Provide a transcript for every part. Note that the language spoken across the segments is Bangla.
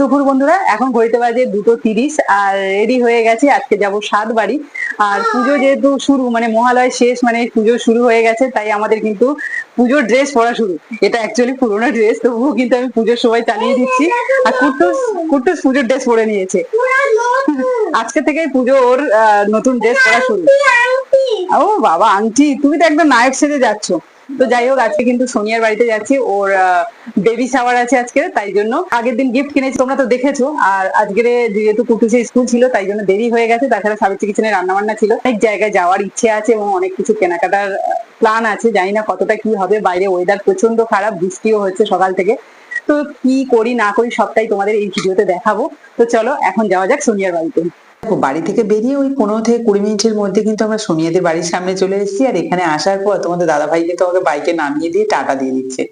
দুপুর বন্ধুরা, এখন ঘড়িতে বাজে দুটো তিরিশ, আর রেডি হয়ে গেছে, আজকে যাব সাত বাড়ি আর পুজো যেহেতু শুরু মানে মহালয় শেষ মানে পুজো শুরু হয়ে গেছে, তাই আমাদের কিন্তু পুজোর ড্রেস পরা শুরু। এটা অ্যাকচুয়ালি পুরোনো ড্রেস তবুও কিন্তু আমি পুজোর সময় চালিয়ে দিচ্ছি। আর কুট্টুস কুট্টুস পুজোর ড্রেস পরে নিয়েছে। আজকে থেকে পুজো ওর নতুন ড্রেস পরা শুরু। ও বাবা আংটি তুমি তো একদম নায়ক সেজে যাচ্ছ। তো যাই হোক, আজকে কিন্তু সোনিয়ার বাড়িতে যাচ্ছি। ওর বেবি শাওয়ার আছে আজকে, তাই জন্য। আগের দিন গিফট কিনেছি, তোমরা তো দেখেছ। আর আজকের যেহেতু কুটুসে স্কুল ছিল, তাই জন্য দেরি হয়ে গেছে। তাছাড়া সাবিত্রী কিচেনে রান্না বান্না ছিল। অনেক জায়গায় যাওয়ার ইচ্ছে আছে এবং অনেক কিছু কেনাকাটার প্ল্যান আছে। জানি না কতটা কি হবে। বাইরে ওয়েদার প্রচণ্ড খারাপ, বৃষ্টিও হচ্ছে সকাল থেকে। তো কি করি, না করি সবটাই তোমাদের এই ভিডিওতে দেখাবো। তো চলো, এখন যাওয়া যাক সোনিয়ার বাড়িতে। বাড়ি থেকে বেরিয়ে ওই পনেরো থেকে কুড়ি মিনিটের মধ্যে কিন্তু আমরা সোনিয়াদের বাড়ির সামনে চলে এসেছি। আর এখানে আসার পর তোমাদের দাদা ভাই কিন্তু আমাকে বাইকে নামিয়ে দিয়ে টাকা দিয়ে দিচ্ছে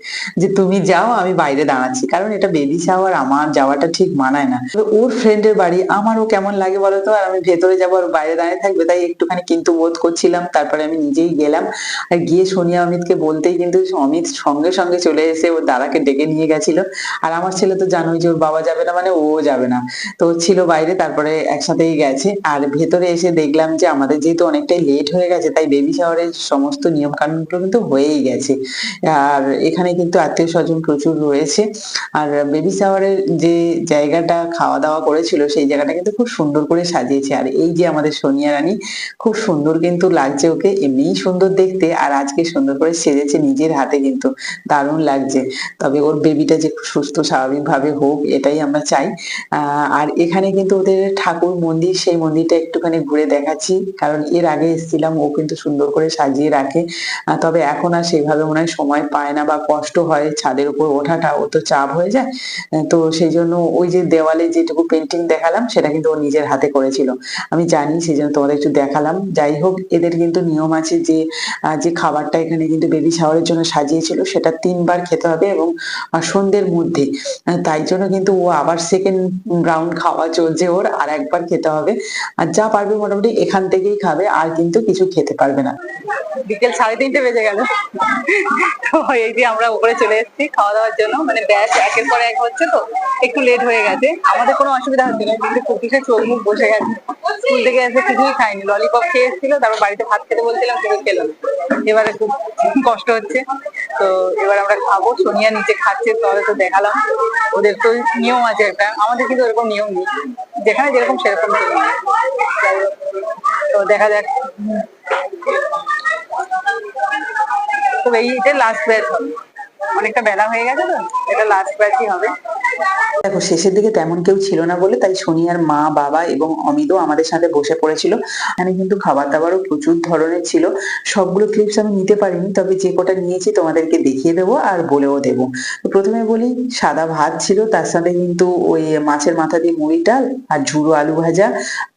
যে, তুমি যাও, আমি বাইরে দাঁড়াচ্ছি। কারণ এটা বেবি শাওয়ার আমার যাওয়াটা ঠিক মানায় না। ওর ফ্রেন্ডের বাড়ি, আমারও কেমন লাগে বলো তো? আর আমি ভেতরে যাব, আর বাইরে দাঁড়িয়ে থাকবে, তাই একটুখানি কিন্তু বোধ করছিলাম। তারপরে আমি নিজেই গেলাম। আর গিয়ে সোনিয়া অমিতকে বলতেই কিন্তু অমিত সঙ্গে সঙ্গে চলে এসে ওর দাদাকে ডেকে নিয়ে গেছিল। আর আমার ছেলে তো জানোই যে, ওর বাবা যাবে না মানে ও যাবে না। তো ছিল বাইরে, তারপরে একসাথেই গেছে। আর ভেতরে এসে দেখলাম যে আমাদের যেহেতু অনেকটাই লেট হয়ে গেছে, তাই বেবি শাওয়ারের সমস্ত নিয়ম কানুনগুলো কিন্তু হয়েই গেছে। আর এখানে কিন্তু আত্মীয় স্বজন প্রচুর রয়েছে। আর বেবি শাওয়ারের যে জায়গাটা খাওয়া দাওয়া করেছিল, সেই জায়গাটা কিন্তু খুব সুন্দর করে সাজিয়েছে। আর এই যে আমাদের সোনিয়া রানী, খুব সুন্দর কিন্তু লাগছে ওকে, এমনিই সুন্দর দেখতে, আর আজকে সুন্দর করে সেজেছে নিজের হাতে কিন্তু। দারুণ লাগছে। তবে ওর বেবিটা যে সুস্থ স্বাভাবিকভাবে হোক, এটাই আমরা চাই। আর এখানে কিন্তু ওদের ঠাকুর মন্দির সেই মন্দিরটা একটুখানি ঘুরে দেখাচ্ছি। কারণ এর আগে এসেছিলাম, ও কিন্তু সুন্দর করে সাজিয়ে রাখে। তবে এখন আর সেভাবে মনে হয় সময় পায় না বা কষ্ট হয় ছাদের উপর ওঠাটা। ও তো চাপ হয়ে যায়। তো সেই জন্য ওই যে দেওয়ালে যেটুকু পেন্টিং দেখালাম, সেটা কিন্তু ও নিজের হাতে করেছিল। আমি জানি, সেই জন্য তোমাদের একটু দেখালাম। যাই হোক, এদের কিন্তু নিয়ম আছে যে যে খাবারটা এখানে কিন্তু বেবি শাওয়ারের জন্য সাজিয়েছিল, সেটা তিনবার খেতে হবে এবং সন্ধ্যের মধ্যে। তাই জন্য কিন্তু ও আবার সেকেন্ড রাউন্ড খাওয়া চলছে ওর, আর একবার খেতে হবে আর যা পারবে মোটামুটি এখান থেকেই খাবে, আর কিন্তু কিছু খেতে পারবে না। বিকেল সাড়ে তিনটে বেজে গেল। এই যে আমরা উপরে চলে এসেছি খাওয়া দাওয়ার জন্য। মানে ব্যাচ একের পর এক হচ্ছে তো, একটু লেট হয়ে গেছে। আমাদের কোনো অসুবিধা হচ্ছে না, কিন্তু কুকিসের চোখ মুখ বসে গেছে। স্কুল থেকে এসে কিছুই খাইনি। ললিপপ খেয়ে এসেছিল, তারপর বাড়িতে ভাত খেতে বলছিলাম কিন্তু খেলো এবারে খুব কষ্ট হচ্ছে। তো এবার আমরা খাব। সোনিয়া নিচে খাচ্ছে তাহলে তো দেখালাম। ওদের তো নিয়ম আছে একটা। আমাদের কিন্তু ওরকম নিয়ম নেই। যেখানে যেরকম সেরকম তো দেখা যাক। তো এইটা লাস্ট ব্যাচ অনেকটা বেলা হয়ে গেছে তো, এটা লাস্ট ব্যাচই হবে? দেখো, শেষের দিকে তেমন কেউ ছিল না বলে তাই সোনিয়ার মা, বাবা এবং অমিতও আমাদের সাথে বসে পড়েছিল। এখানে কিন্তু খাবার দাবারও প্রচুর ধরনের ছিল। সবগুলো ক্লিপস আমি নিতে পারিনি, তবে যে কটা নিয়েছি তোমাদেরকে দেখিয়ে দেবো আর বলেও দেবো। প্রথমে বলি, সাদা ভাত ছিল, তার সাথে কিন্তু ওই মাছের মাথা দিয়ে মুড়ি ডাল আর ঝুড়ো আলু ভাজা,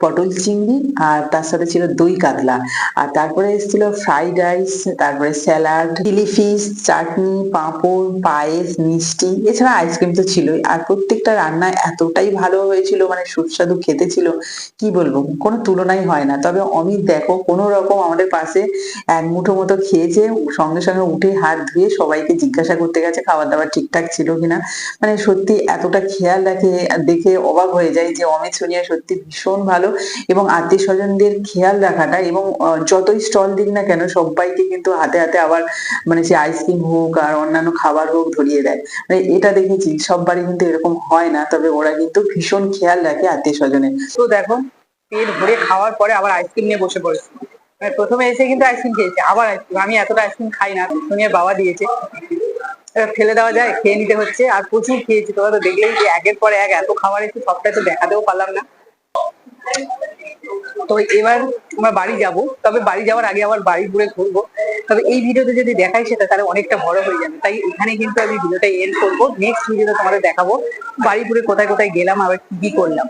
পটল চিংড়ি আর তার সাথে ছিল দই কাতলা। আর তারপরে এসেছিল ফ্রাইড রাইস তারপরে স্যালাড চিলি ফিশ চাটনি, পাঁপড়, পায়েস, মিষ্টি, এছাড়া আইসক্রিম তো ছিলই। আর প্রত্যেকটা রান্না এতটাই ভালো হয়েছিল মানে সুস্বাদু খেতে ছিল, কি বলব? কোনো তুলনাই হয় না। তবে অমিত দেখো, কোনো রকম আমাদের পাশে এক মুঠো মতো খেয়েছে, সঙ্গে সঙ্গে উঠে হাত ধুয়ে সবাইকে জিজ্ঞাসা করতে গেছে খাবার দাবার ঠিকঠাক ছিল কিনা। মানে সত্যি এতটা খেয়াল রাখে, দেখে অবাক হয়ে যায় যে অমিত সোনিয়া সত্যি ভীষণ ভালো এবং আত্মীয় স্বজনদের খেয়াল রাখাটা এবং যতই স্টল দিক না কেন, সবাইকে কিন্তু হাতে হাতে আবার মানে সে আইসক্রিম হোক আর অন্যান্য খাবার হোক ধরিয়ে দেয়। মানে এটা দেখেছি, সব বাড়ি কিন্তু এরকম হয় না, তবে ওরা কিন্তু ভীষণ খেয়াল রাখে আত্মীয় স্বজনের। তো দেখো, পেট ভরে খাওয়ার পরে আবার আইসক্রিম নিয়ে বসে পড়েছে। মানে প্রথমে এসে কিন্তু আইসক্রিম খেয়েছে, আবার আইসক্রিম আমি এতটা আইসক্রিম খাই না সোনিয়ার বাবা দিয়েছে। ফেলে দেওয়া যায়, খেয়ে নিতে হচ্ছে, আর প্রচুর খেয়েছি। তোমরা তো দেখলেই যে একের পর এক এত খাবার এসে সবটাই তো দেখাতেও পারলাম না। তো এবার আমরা বাড়ি যাব, তবে বাড়ি যাওয়ার আগে আবার বাড়ি ঘুরে ঘুরবো। তবে এই ভিডিওতে যদি দেখাই সেটা তাহলে অনেকটা বড় হয়ে যাবে। তাই এখানে কিন্তু আমি ভিডিওটা এন্ড করব নেক্সট ভিডিওতে তোমাদের দেখাবো, বাড়ি ঘুরে কোথায় কোথায় গেলাম, আবার কি কি করলাম।